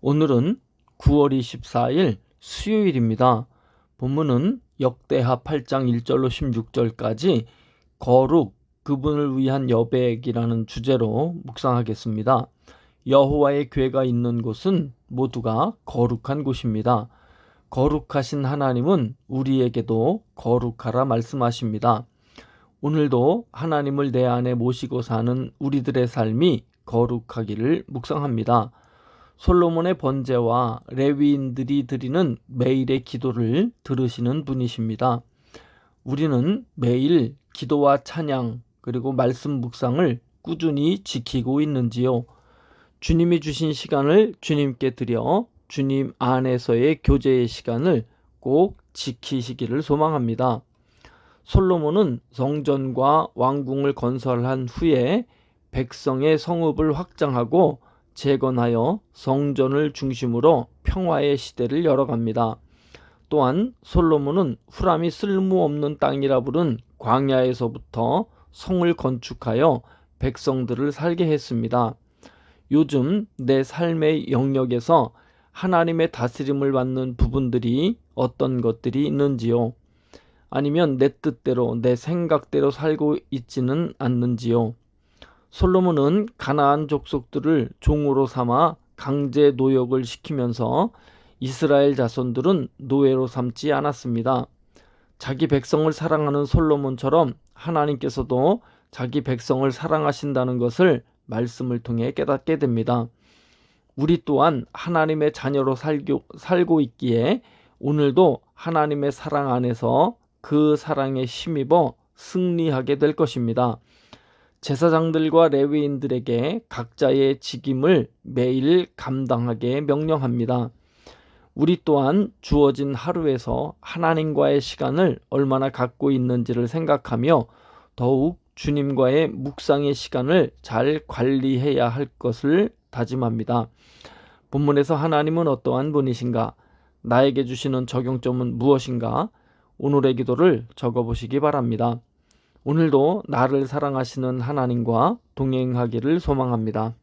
오늘은 9월 24일 수요일입니다. 본문은 역대하 8장 1절로 16절까지 거룩 그분을 위한 여백이라는 주제로 묵상하겠습니다. 여호와의 궤가 있는 곳은 모두가 거룩한 곳입니다. 거룩하신 하나님은 우리에게도 거룩하라 말씀하십니다. 오늘도 하나님을 내 안에 모시고 사는 우리들의 삶이 거룩하기를 묵상합니다. 솔로몬의 번제와 레위인들이 드리는 매일의 기도를 들으시는 분이십니다. 우리는 매일 기도와 찬양 그리고 말씀 묵상을 꾸준히 지키고 있는지요? 주님이 주신 시간을 주님께 드려 주님 안에서의 교제의 시간을 꼭 지키시기를 소망합니다. 솔로몬은 성전과 왕궁을 건설한 후에 백성의 성읍을 확장하고 재건하여 성전을 중심으로 평화의 시대를 열어갑니다. 또한 솔로몬은 후람이 쓸모없는 땅이라 부른 광야에서부터 성을 건축하여 백성들을 살게 했습니다. 요즘 내 삶의 영역에서 하나님의 다스림을 받는 부분들이 어떤 것들이 있는지요? 아니면 내 뜻대로 내 생각대로 살고 있지는 않는지요? 솔로몬은 가나안 족속들을 종으로 삼아 강제 노역을 시키면서 이스라엘 자손들은 노예로 삼지 않았습니다. 자기 백성을 사랑하는 솔로몬처럼 하나님께서도 자기 백성을 사랑하신다는 것을 말씀을 통해 깨닫게 됩니다. 우리 또한 하나님의 자녀로 살고, 살고 있기에 오늘도 하나님의 사랑 안에서 그 사랑에 힘입어 승리하게 될 것입니다. 제사장들과 레위인들에게 각자의 직임을 매일 감당하게 명령합니다. 우리 또한 주어진 하루에서 하나님과의 시간을 얼마나 갖고 있는지를 생각하며 더욱 주님과의 묵상의 시간을 잘 관리해야 할 것을 다짐합니다. 본문에서 하나님은 어떠한 분이신가? 나에게 주시는 적용점은 무엇인가? 오늘의 기도를 적어 보시기 바랍니다. 오늘도 나를 사랑하시는 하나님과 동행하기를 소망합니다.